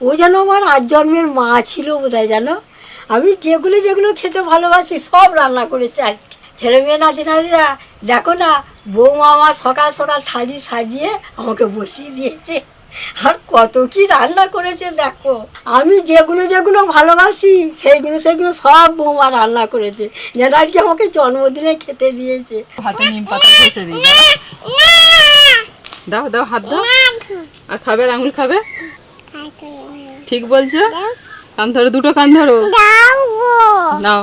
ও যেন আমার আজ জন্মের মা ছিল বোধহয় জানো? আমি যেগুলো যেগুলো খেতে ভালোবাসি, সব রান্না করেছে। আজকে ছেলে মেয়ে নাতি নাতিরা দেখো না, বৌমা আমার সকাল সকাল থালি সাজিয়ে আমাকে বসিয়ে দিয়েছে। আর কত কি রান্না করেছে দেখো। আমি যেগুলো যেগুলো ভালোবাসি, সেইগুলো সেগুলো সব বৌমা রান্না করেছে। যেন আজকে আমাকে জন্মদিনে খেতে দিয়েছে। দাও দাও, হাত দাও। আর খাবে, আঙুল খাবে? ঠিক বলছো? কান ধরো দুটো কান ধরো। নাও।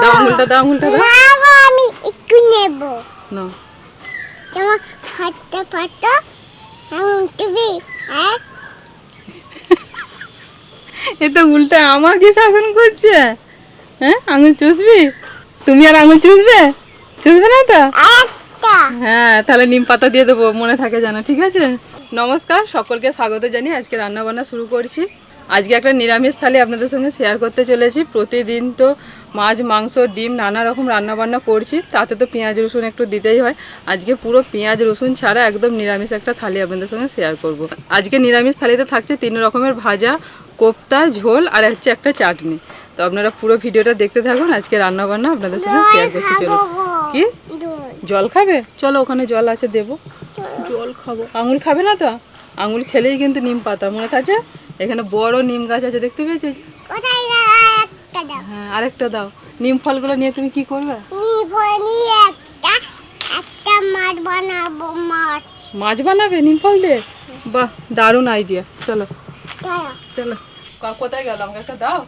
দাও আঙুলটা দাও আঙুলটা দাও আমি একটু নেব। নাও। তোমার হাতটা ফাটা তুমি এ তো উল্টা আমাকে শাসন করছে। হ্যাঁ আঙুল চুষবি? তুমি আর আঙুল চুষবে? চুষবে না তো? হ্যাঁ তাহলে নিম পাতা দিয়ে দেবো মনে থাকে জানো ঠিক আছে? নমস্কার সকলকে স্বাগত জানিয়ে আজকে রান্না বান্না শুরু করছি। আজকে একটা নিরামিষ থালি আপনাদের সঙ্গে শেয়ার করতে চলেছি। প্রতিদিন তো মাছ মাংস ডিম নানা রকম রান্না বান্না করছি তাতে তো পেঁয়াজ রসুন একটু দিতেই হয়। আজকে পুরো পেঁয়াজ রসুন ছাড়া একদম নিরামিষ একটা থালি আপনাদের সঙ্গে শেয়ার করব। আজকে নিরামিষ থালিতে থাকছে তিন রকমের ভাজা কোপ্তা ঝোল আর হচ্ছে একটা চাটনি। তো আপনারা পুরো ভিডিওটা দেখতে থাকুন আজকে রান্না বান্না আপনাদের সঙ্গে শেয়ার করতে চলো কি? জল খাবে? চলো ওখানে জল আছে দেবো। জল খাব। আঙুল খাবে না তো? আঙুল খেলেই কিন্তু নিম পাতা মনে আছে এখানে বড় নিম গাছ আছে দেখতে পেয়েছ কোথায় একটা দাও। হ্যাঁ আরেকটা দাও। নিম ফলগুলো নিয়ে তুমি কি করবে? মাছ বানাবো মাছ। মাছ বানাবে নিম ফল দিয়ে? বাহ দারুণ আইডিয়া চলো। চলো। কোথায় গেল? আমাকে একটা দাও।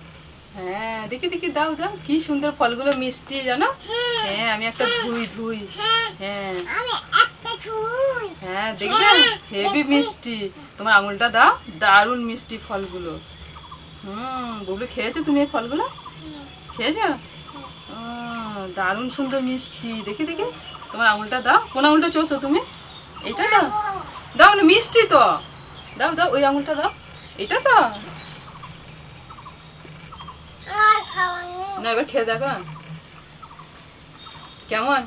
হ্যাঁ দেখি দেখি দাও দাও। কি সুন্দর ফলগুলো মিষ্টি জানো? হ্যাঁ। আমি একটা ধুই ধুই। হ্যাঁ। ছুঁই হ্যাঁ দেখবে হেভি মিষ্টি। তোমার আঙুলটা দাও। দারুণ মিষ্টি ফলগুলো। হুম বুবলি খেয়েছো তুমি এই ফলগুলো? খেয়েছো? দারুণ সুন্দর মিষ্টি। দেখি দেখি। তোমার আঙুলটা দাও। কোন আঙুলটা চোষো তুমি? এইটা দাও। দাও না মিষ্টি তো। দাও দাও ওই আঙুলটা দাও। এটা তো। না এবার খেয়ে দেখো। কেমন?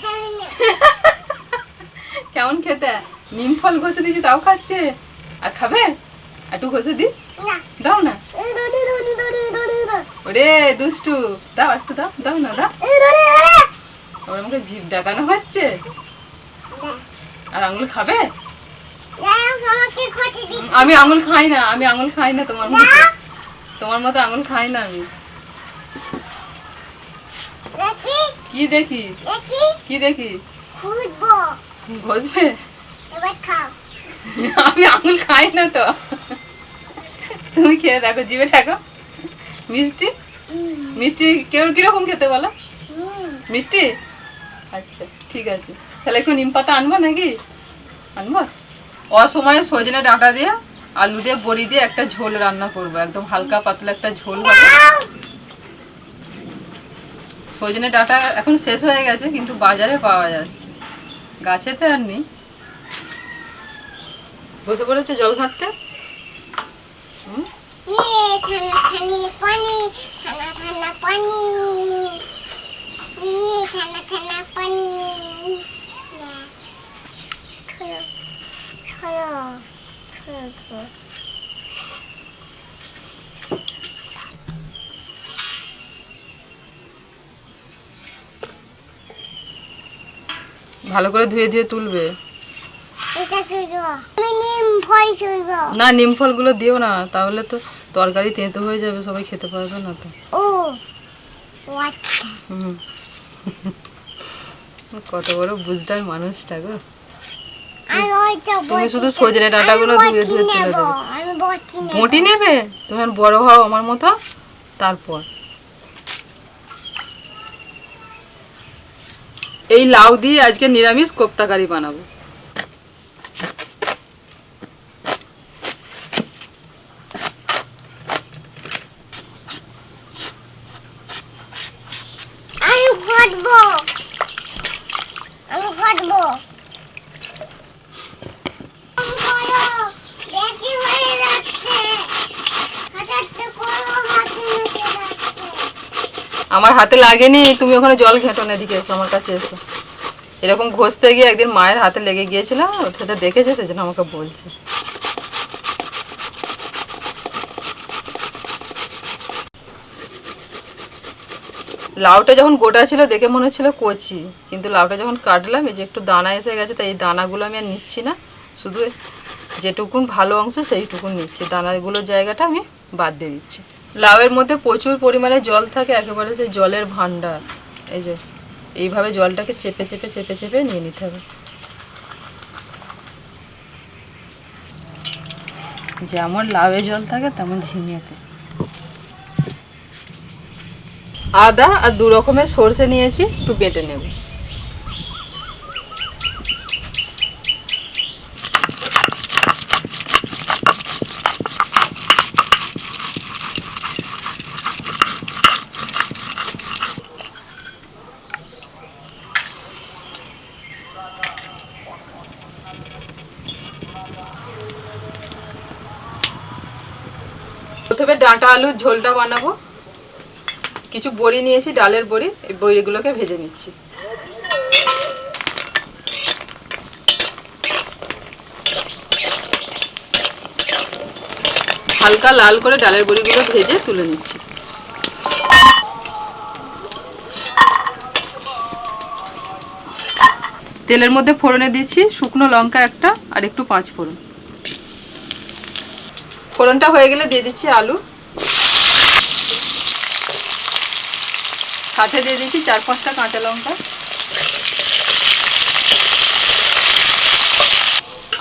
হ্যাঁ, না। কেমন খেতে? নিম ফল ঘষে দিয়েছি তাও খাচ্ছে। আর খাবে? একটু ঘষে দি। দাও না। ওরে দুষ্টু। দাও একটু দাও দাও না দাও। ওর আমাকে জিভ দেখানো হচ্ছে। আর আঙুল খাবে? আমি আঙুল খাই না আমি আঙুল খাই না তোমার মতো। তোমার মতো আঙুল খাই না আমি। কি দেখি। কি দেখি? খুঁজবো। ঘষবে আমি আঙুল খাই না তো। তুমি খেয়ে দেখো জিভে থাকো মিষ্টি? মিষ্টি কেউ কীরকম খেতে বলো? মিষ্টি? আচ্ছা ঠিক আছে। তাহলে একটু নিম পাতা আনব নাকি? আনব? অসময়ে সজনে ডাঁটা দিয়ে আলু দিয়ে বড়ি দিয়ে একটা ঝোল রান্না করব। একদম হালকা পাতলা একটা ঝোল হবে সজনে ডাঁটা এখন শেষ হয়ে গেছে কিন্তু বাজারে পাওয়া যাচ্ছে। গাছেতে আর নেই। বসে পড়েছে জল ঘাটতে? ইয়ে, ভালো করে ধুয়ে ধুয়ে তুলবে। না নিম ফলগুলো দিও না তাহলে তো তরকারি তেঁতো হয়ে যাবে সবাই খেতে পারবে না তো। আচ্ছা। কত বড় বুঝদার মানুষটা গো। তুমি শুধু সজনে ডাঁটাগুলো ধুয়ে ধুয়ে তুলে দেবে। বটি নেবে। তুমি বড় হও আমার মতো? তারপর। এই লাউ দিয়ে আজকে নিরামিষ কোপ্তাকারি বানাবো। আমার হাতে লাগেনি, তুমি ওখানে জল ঘেঁটো না, এদিকে আমার কাছে এসো। এরকম ঘষতে গিয়ে একদিন মায়ের হাতে লেগে গিয়েছিলাম সেটা দেখেছে, সেজন্য আমাকে বলছে। লাউটা যখন গোটা ছিল, দেখে মনে হচ্ছিল কচি, কিন্তু লাউটা যখন কাটলাম, এই যে একটু দানা এসে গেছে, তাই এই দানাগুলো আমি আর নিচ্ছি না। শুধু যেটুকুন ভালো অংশ, সেইটুকুন নিচ্ছি। দানাগুলোর জায়গাটা আমি বাদ দিয়ে দিচ্ছি। লাউয়ের মধ্যে প্রচুর পরিমাণে জল থাকে, একেবারে সেই জলের ভান্ডার এই যে, এইভাবে জলটাকে চেপে চেপে চেপে চেপে নিয়ে নিতে হবে। যেমন লাউয়ে জল থাকে, তেমন ঝিঙেতে। আদা আর দু রকমের সর্ষে নিয়েছি, একটু বেটে নেব। প্রথমে ডাঁটা আলুর ঝোলটা বানাবো। কিছু বড়ি নিয়েছি, ডালের বড়ি। এই বড়িগুলোকে ভেজে নিচ্ছি। হালকা লাল করে ডালের বড়িগুলো ভেজে তুলে নিচ্ছি। তেলের মধ্যে ফোড়নে দিচ্ছি, শুকনো লঙ্কা একটা আর একটু পাঁচ ফোড়ন। ফোড়নটা হয়ে গেলে দিয়ে দিচ্ছি আলু। সাথে দিয়ে দিচ্ছি চার পাঁচটা কাঁচা লঙ্কা।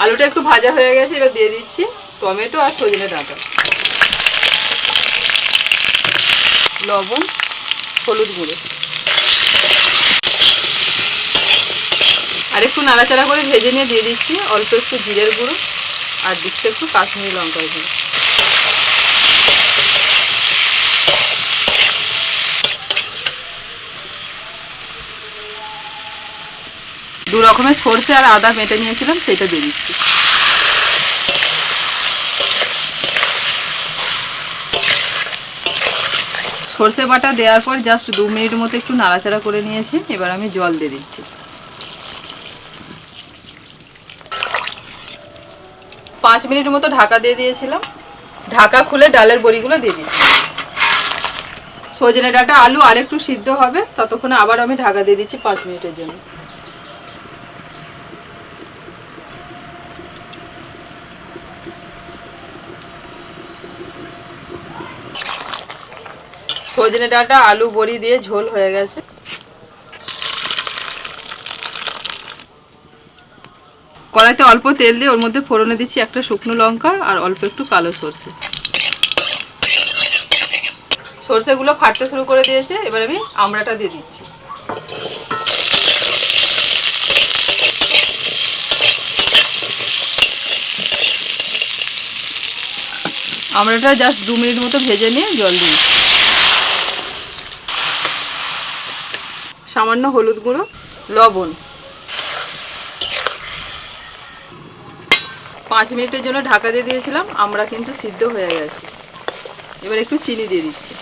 আলুটা একটু ভাজা হয়ে গেছে, এবার দিয়ে দিচ্ছি টমেটো আর সজনে ডাঁটা। লবণ, হলুদ গুঁড়ো। আর একটু নাড়াচাড়া করে ভেজে নিয়ে দিয়ে দিচ্ছি অল্প একটু জিরের গুঁড়ো আর দিচ্ছি একটু কাশ্মীরি লঙ্কার গুঁড়ো। দু রকমের সর্ষে আর আদা মেটে নিয়েছিলাম, সেটা দিয়ে দিচ্ছি। সর্ষে বাটা দেওয়ার পর জাস্ট দু মিনিট মতো একটু নাড়াচাড়া করে নিয়েছি, এবার আমি জল দিয়ে দিচ্ছি। পাঁচ মিনিট মতো ঢাকা দিয়ে দিয়েছিলাম। ঢাকা খুলে ডালের বড়িগুলো দিয়ে দিচ্ছি। সজনে ডাঁটা আলু আর একটু সিদ্ধ হবে, ততক্ষণে আবার আমি ঢাকা দিয়ে দিচ্ছি পাঁচ মিনিটের জন্য। সজনে ডাঁটা, আলু বড়ি দিয়ে ঝোল হয়ে গেছে। কড়াইতে অল্প তেল দিয়ে ওর মধ্যে ফোড়নে দিচ্ছি একটা শুকনো লঙ্কা আর অল্প একটু কালো সর্ষে। সর্ষেগুলো ফাটতে শুরু করে দিয়েছে, এবার আমি আমড়াটা দিয়ে দিচ্ছি। আমড়াটা জাস্ট দু মিনিট মতো ভেজে নিয়ে জল দিই সামান্য হলুদ গুঁড়ো, লবণ। পাঁচ মিনিটের জন্য ঢাকা দিয়ে দিয়েছিলাম, আমরা কিন্তু সিদ্ধ হয়ে গেছে। এবার একটু চিনি দিয়ে দিচ্ছি।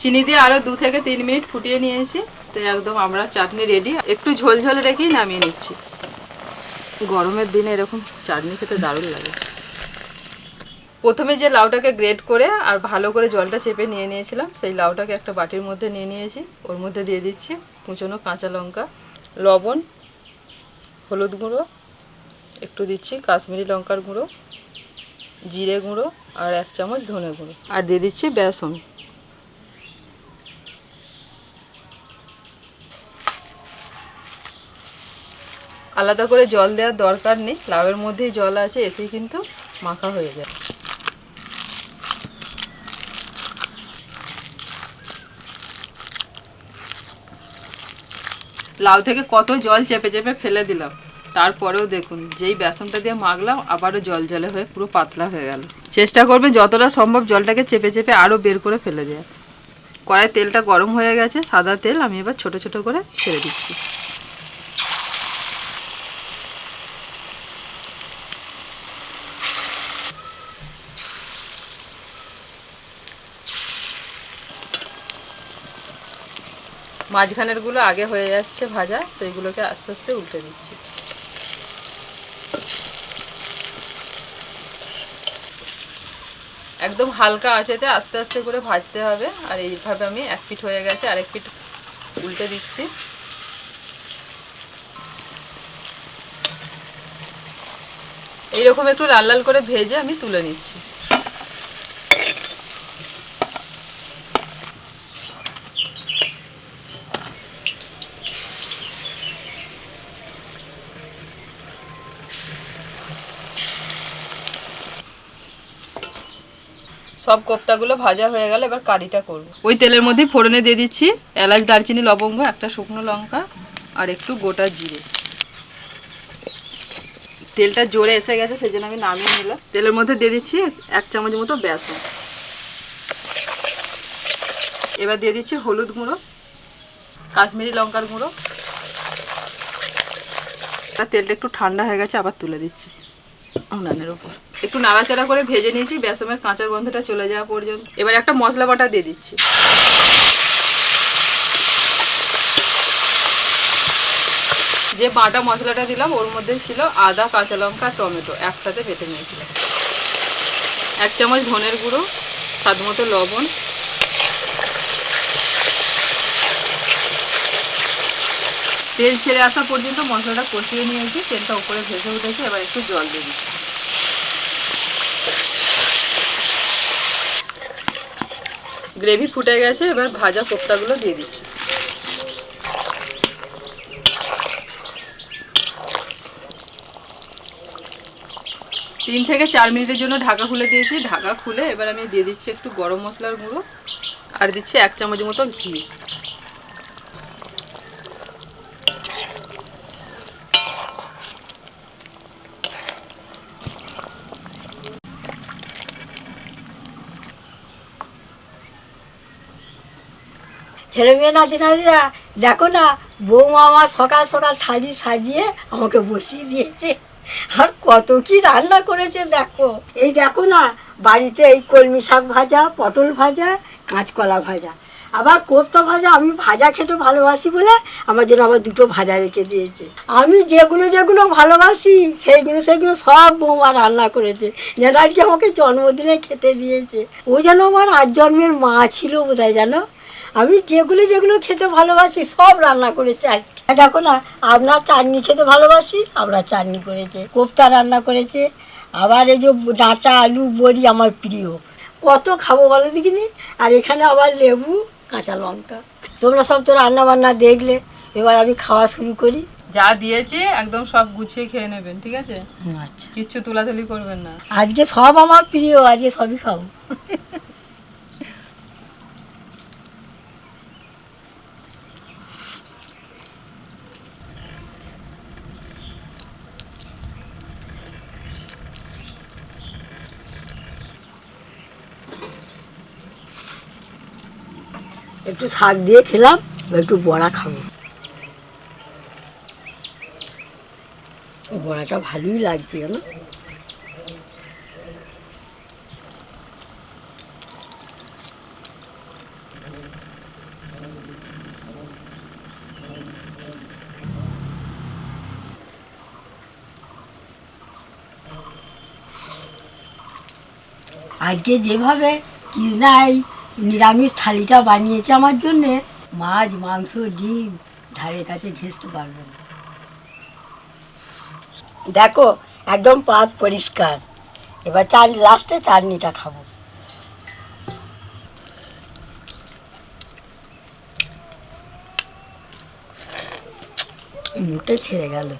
চিনি দিয়ে আরও দু থেকে তিন মিনিট ফুটিয়ে নিয়েছি, তো একদম আমরা চাটনি রেডি একটু ঝোল ঝোল রেখেই নামিয়ে নিচ্ছি। গরমের দিনে এরকম চাটনি খেতে দারুণ লাগে। প্রথমে যে লাউটাকে গ্রেট করে আর ভালো করে জলটা চেপে নিয়ে নিয়েছিলাম, সেই লাউটাকে একটা বাটির মধ্যে নিয়ে নিয়েছি। ওর মধ্যে দিয়ে দিচ্ছি কুচনো কাঁচা লঙ্কা, লবণ, হলুদ গুঁড়ো, একটু দিচ্ছি কাশ্মীরি লঙ্কার গুঁড়ো, জিরে গুঁড়ো আর এক চামচ ধনে গুঁড়ো। আর দিয়ে দিচ্ছি বেসন। আলাদা করে জল দেওয়ার দরকার নেই, লাউয়ের মধ্যেই জল আছে, এতেই কিন্তু মাখা হয়ে যায়। লাউ থেকে কত জল চেপে চেপে ফেলে দিলাম। তারপরেও দেখুন, যেই বেসনটা দিয়ে মাগলাম আবারও জল জলে হয়ে পুরো পাতলা হয়ে গেল। চেষ্টা করবে যতটা সম্ভব জলটাকে চেপে চেপে আরও বের করে ফেলে দেওয়া কড়াই তেলটা গরম হয়ে গেছে, সাদা তেল আমি এবার ছোট ছোট করে ছেড়ে দিচ্ছি। মাঝখানেরগুলো আগে হয়ে যাচ্ছে ভাজা, তো এগুলোকে আস্তে আস্তে উল্টে দিচ্ছি। একদম হালকা আঁচেতে আস্তে আস্তে করে ভাজতে হবে, আর এইভাবে আমি এক পিঠ হয়ে গেছে, আরেক পিঠ উল্টে দিচ্ছি। এইরকম একটু লাল লাল করে ভেজে আমি তুলে নিচ্ছি। সব কোপ্তাগুলো ভাজা হয়ে গেল এবার কারিটা করব। ওই তেলের মধ্যে ফোড়নে দিয়ে দিচ্ছি এলাচ, দারচিনি, লবঙ্গ, একটা শুকনো লঙ্কা আর একটু গোটা জিরে। তেলটা জোরে এসে গেছে সেই জন্য আমি নামিয়ে নিলাম। তেলের মধ্যে দিয়ে দিচ্ছি এক চামচ মতো বেসন। এবার দিয়ে দিচ্ছি হলুদ গুঁড়ো, কাশ্মীরি লঙ্কার গুঁড়ো। তেলটা একটু ঠান্ডা হয়ে গেছে, আবার তুলে দিচ্ছি। উনানের উপর একটু নাড়াচাড়া করে ভেজে নিয়েছি, বেসমের কাঁচা গন্ধটা চলে যাওয়া পর্যন্ত। এবার একটা মশলা বাটা দিয়ে দিচ্ছি। যে বাটা মশলাটা দিলাম, ওর মধ্যে ছিল আদা, কাঁচা লঙ্কা, টমেটো একসাথে বেটে নিয়েছিলাম এক চামচ ধনের গুঁড়ো, স্বাদ মতো লবণ। তেল ছেড়ে আসা পর্যন্ত মশলাটা কষিয়ে নিয়েছি, তেলটা উপরে ভেসে উঠেছে, এবার একটু জল দিয়ে দিচ্ছি। গ্রেভি ফুটে গেছে, এবার ভাজা কোপ্তাগুলো দিয়ে দিচ্ছি। তিন থেকে চার মিনিটের জন্য ঢাকা খুলে দিয়েছি। ঢাকা খুলে এবার আমি দিয়ে দিচ্ছি একটু গরম মশলার গুঁড়ো। আর দিচ্ছি এক চামচ মতো ঘি। ছেলে মেয়ে নাতি নাতিরা দেখো না বৌমা আমার সকাল সকাল থালি সাজিয়ে আমাকে বসিয়ে দিয়েছে। আর কত কি রান্না করেছে দেখো। এই দেখো না বাড়িতে এই কলমি শাক ভাজা পটল ভাজা কাঁচকলা ভাজা। আবার কোপ্তা ভাজা আমি ভাজা খেতে ভালোবাসি বলে আমার জন্য আবার দুটো ভাজা রেখে দিয়েছে। আমি যেগুলো যেগুলো ভালোবাসি সেইগুলো সেইগুলো সব বৌমা রান্না করেছে। যেন আজকে আমাকে জন্মদিনে খেতে দিয়েছে। ও যেন আমার আজ জন্মের মা ছিল বোধহয় জানো? আমি যেগুলো যেগুলো খেতে ভালোবাসি সব রান্না করেছে আজকে। দেখো না আপনার চাটনি খেতে ভালোবাসি আমরা চাটনি করেছে কোপ্তা রান্না করেছে। আবার এই যে ডাঁটা আলু বড়ি আমার প্রিয়। কত খাব বলো দেখিনি? আর এখানে আবার লেবু কাঁচা লঙ্কা। তোমরা সব তো রান্না বান্না দেখলে এবার আমি খাওয়া শুরু করি। যা দিয়েছি একদম সব গুছিয়ে খেয়ে নেবেন ঠিক আছে? আচ্ছা। কিচ্ছু তুলাতুলি করবেন না। আজকে সব আমার প্রিয় আজকে সবই খাব। একটু শাক দিয়ে খেলাম একটু বড়া খাব। বড়াটা ভালোই লাগছে জানো? আজকে যেভাবে কৃষ্ণাই নিরামিষ থালিটা বানিয়েছে আমার জন্যে। মাছ মাংস ডিম ধারে কাছে ঘেঁচতে পারবে না। দেখো একদম পাত পরিষ্কার। এবার চার লাস্টে চাটনিটা খাব। মুখটা ছেড়ে গেল।